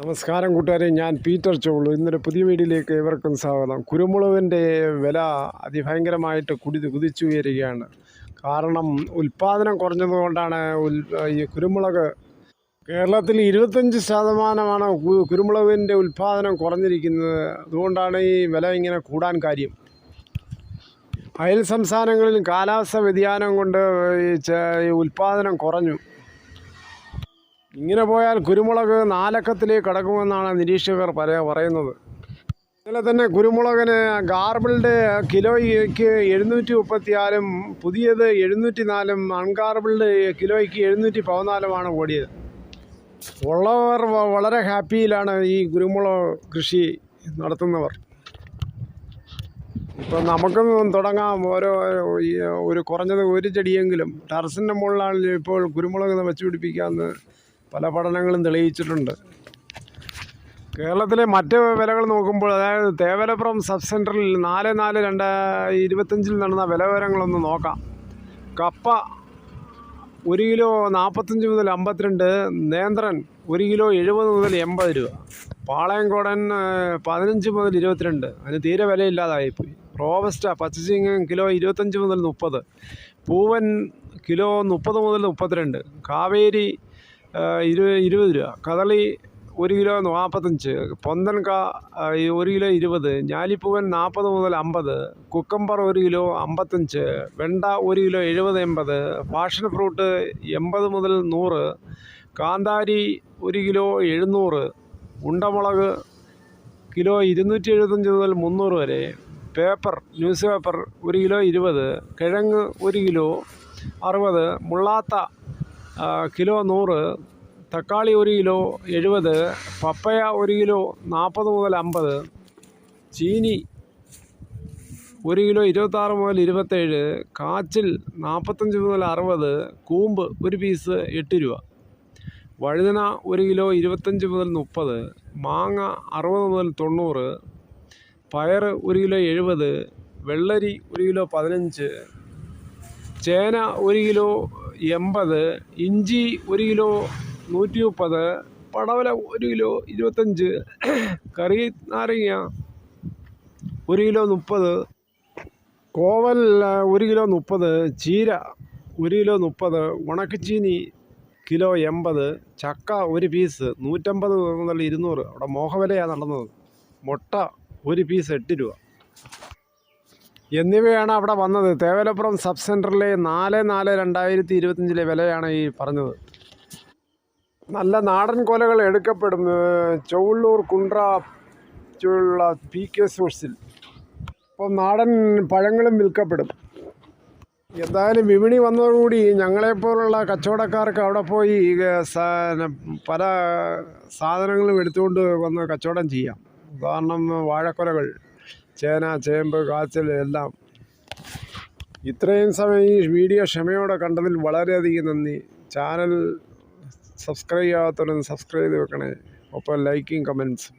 നമസ്കാരം കൂട്ടുകാരെ ഞാൻ പീറ്റർ ചോളു. ഇന്നൊരു പുതിയ വീഡിയോയിലേക്ക് ഇവർക്കും സ്വാഗതം. കുരുമുളകിന്റെ വില അതിഭയങ്കരമായിട്ട് കുടി കുതിച്ചുയരുകയാണ്. കാരണം ഉൽപ്പാദനം കുറഞ്ഞതുകൊണ്ടാണ് ഈ കുരുമുളക് കേരളത്തിൽ ഇരുപത്തഞ്ച് ശതമാനമാണ് കുരുമുളകിന്റെ ഉൽപ്പാദനം കുറഞ്ഞിരിക്കുന്നത്. അതുകൊണ്ടാണ് ഈ വില ഇങ്ങനെ കൂടാൻ കാര്യം. അയൽ സംസ്ഥാനങ്ങളിൽ കാലാവസ്ഥ വ്യതിയാനം കൊണ്ട് ഈ ഉൽപ്പാദനം കുറഞ്ഞു. ഇങ്ങനെ പോയാൽ കുരുമുളക് നാലക്കത്തിലേക്ക് കടക്കുമെന്നാണ് നിരീക്ഷകർ പറയാ പറയുന്നത്. ഇന്നലെ തന്നെ കുരുമുളകിന് ഗാർബിൾഡ് കിലോയ്ക്ക് എഴുന്നൂറ്റി മുപ്പത്തിയാലും പുതിയത് എഴുന്നൂറ്റി നാലും അൺഗാർബിൾഡ് കിലോയ്ക്ക് എഴുന്നൂറ്റി പതിനാലുമാണ് ഓടിയത് ഉള്ളവർ വളരെ ഹാപ്പിയിലാണ് ഈ കുരുമുളക് കൃഷി നടത്തുന്നവർ. ഇപ്പം നമുക്കും തുടങ്ങാം. ഓരോ ഒരു കുറഞ്ഞത് ഒരു ചെടിയെങ്കിലും ടെറസിന്റെ മുകളിലാണെങ്കിലും ഇപ്പോൾ കുരുമുളക് വെച്ച് പിടിപ്പിക്കാമെന്ന് പല പഠനങ്ങളും തെളിയിച്ചിട്ടുണ്ട്. കേരളത്തിലെ മറ്റ് വിലകൾ നോക്കുമ്പോൾ അതായത് തേവലപ്പുറം സബ് സെന്ററിൽ നാല് നാല് രണ്ട് ഇരുപത്തഞ്ചിൽ നടന്ന വില വിവരങ്ങളൊന്ന് നോക്കാം. കപ്പ ഒരു കിലോ നാൽപ്പത്തഞ്ച് മുതൽ അമ്പത്തിരണ്ട് നേന്ത്രൻ ഒരു കിലോ എഴുപത് മുതൽ എൺപത് രൂപ പാളയംകോടൻ പതിനഞ്ച് മുതൽ ഇരുപത്തിരണ്ട് അതിന് തീരെ വിലയില്ലാതായിപ്പോയി. റോബസ്റ്റ പച്ചച്ചിങ്ങൻ കിലോ ഇരുപത്തഞ്ച് മുതൽ മുപ്പത് പൂവൻ കിലോ മുപ്പത് മുതൽ മുപ്പത്തിരണ്ട് കാവേരി ഇരു ഇരുപത് രൂപ. കദളി ഒരു കിലോ നാൽപ്പത്തഞ്ച് പൊന്തൻക ഒരു കിലോ ഇരുപത്. ഞാലിപ്പൂവൻ നാൽപ്പത് മുതൽ അമ്പത്. കുക്കമ്പർ ഒരു കിലോ അമ്പത്തഞ്ച്. വെണ്ട ഒരു കിലോ എഴുപത് എൺപത്. പാഷൻ ഫ്രൂട്ട് എൺപത് മുതൽ നൂറ്. കാന്താരി ഒരു കിലോ എഴുന്നൂറ്. ഉണ്ടമുളക് കിലോ ഇരുന്നൂറ്റി എഴുപത്തഞ്ച് മുതൽ മുന്നൂറ് വരെ. പേപ്പർ ന്യൂസ് പേപ്പർ ഒരു കിലോ ഇരുപത്. കിഴങ്ങ് ഒരു കിലോ അറുപത്. മുള്ളാത്ത കിലോ നൂറ് തക്കാളി ഒരു കിലോ എഴുപത് പപ്പയ ഒരു കിലോ നാൽപ്പത് മുതൽ അമ്പത് ചീനി ഒരു കിലോ ഇരുപത്താറ് മുതൽ ഇരുപത്തേഴ് കാച്ചിൽ നാൽപ്പത്തഞ്ച് മുതൽ അറുപത് കൂമ്പ് ഒരു പീസ് എട്ട് രൂപ. വഴുതന ഒരു കിലോ ഇരുപത്തഞ്ച് മുതൽ മുപ്പത് മാങ്ങ അറുപത് മുതൽ തൊണ്ണൂറ് പയർ ഒരു കിലോ എഴുപത് വെള്ളരി ഒരു കിലോ പതിനഞ്ച് ചേന ഒരു കിലോ എൺപത് ഇഞ്ചി ഒരു കിലോ നൂറ്റി മുപ്പത് പടവല ഒരു കിലോ ഇരുപത്തഞ്ച് കറി നാരങ്ങ ഒരു കിലോ മുപ്പത് കോവൽ ഒരു കിലോ മുപ്പത് ചീര ഒരു കിലോ മുപ്പത് ഉണക്കച്ചീനി കിലോ എൺപത് ചക്ക ഒരു പീസ് നൂറ്റമ്പത് മുതൽ ഇരുന്നൂറ്. അവിടെ മോഹവിലയാണ് നടന്നത്. മുട്ട ഒരു പീസ് എട്ട് രൂപ. എന്നിവയാണ് അവിടെ വന്നത്. തേവലപ്പുറം സബ് സെന്ററിലെ നാല് നാല് രണ്ടായിരത്തി ഇരുപത്തഞ്ചിലെ വിലയാണ് ഈ പറഞ്ഞത്. നല്ല നാടൻ കൊലകൾ എടുക്കപ്പെടും. ചൊവ്വള്ളൂർ കുണ്ട്ര ചുള്ള പി കെ സോഴ്സിൽ അപ്പം നാടൻ പഴങ്ങളും വിൽക്കപ്പെടും. എന്തായാലും വിപണി വന്നതോടുകൂടി ഞങ്ങളെപ്പോലുള്ള കച്ചവടക്കാർക്ക് അവിടെ പോയി പല സാധനങ്ങളും എടുത്തുകൊണ്ട് വന്ന് കച്ചവടം ചെയ്യാം. ഉദാഹരണം വാഴക്കൊലകൾ. ചേന ചേമ്പ് കാച്ചൽ എല്ലാം. ഇത്രയും സമയം ഈ വീഡിയോ ക്ഷമയോടെ കണ്ടതിൽ വളരെയധികം നന്ദി. ചാനൽ സബ്സ്ക്രൈബ് ചെയ്യാത്തവരൊന്ന് സബ്സ്ക്രൈബ് ചെയ്ത് വെക്കണേ. ഒപ്പം ലൈക്കും കമൻസും.